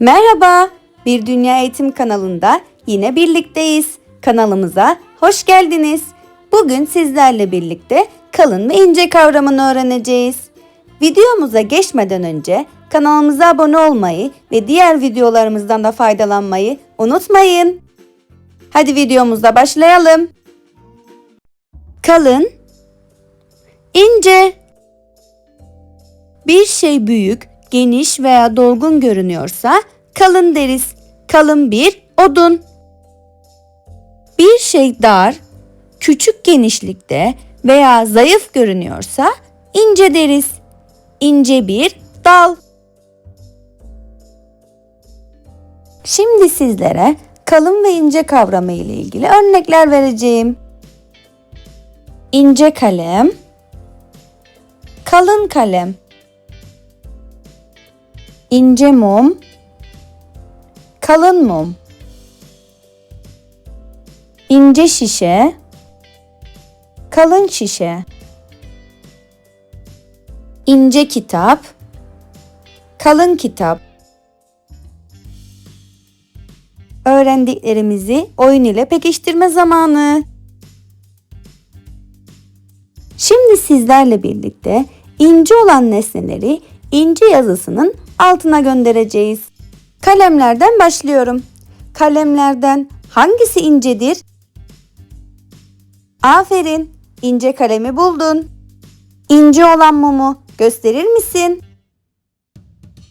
Merhaba, Bir Dünya Eğitim kanalında yine birlikteyiz. Kanalımıza hoş geldiniz. Bugün sizlerle birlikte kalın ve ince kavramını öğreneceğiz. Videomuza geçmeden önce kanalımıza abone olmayı ve diğer videolarımızdan da faydalanmayı unutmayın. Hadi videomuza başlayalım. Kalın, ince. Bir şey büyük, geniş veya dolgun görünüyorsa kalın deriz. Kalın bir odun. Bir şey dar, küçük genişlikte veya zayıf görünüyorsa ince deriz. İnce bir dal. Şimdi sizlere kalın ve ince kavramı ile ilgili örnekler vereceğim. İnce kalem, kalın kalem, ince mum, kalın mum, ince şişe, kalın şişe, ince kitap, kalın kitap. Öğrendiklerimizi oyun ile pekiştirme zamanı. Şimdi sizlerle birlikte ince olan nesneleri ince yazısının altına göndereceğiz. Kalemlerden başlıyorum. Kalemlerden hangisi incedir? Aferin, ince kalemi buldun. İnce olan mumu gösterir misin?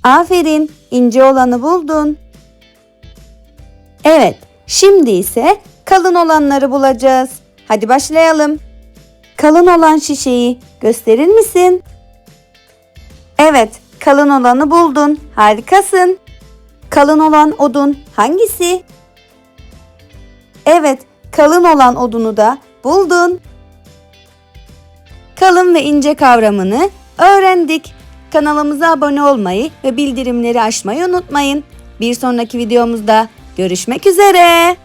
Aferin, ince olanı buldun. Evet, şimdi ise kalın olanları bulacağız. Hadi başlayalım. Kalın olan şişeyi gösterir misin? Evet, kalın olanı buldun. Harikasın. Kalın olan odun hangisi? Evet, kalın olan odunu da buldun. Kalın ve ince kavramını öğrendik. Kanalımıza abone olmayı ve bildirimleri açmayı unutmayın. Bir sonraki videomuzda görüşmek üzere.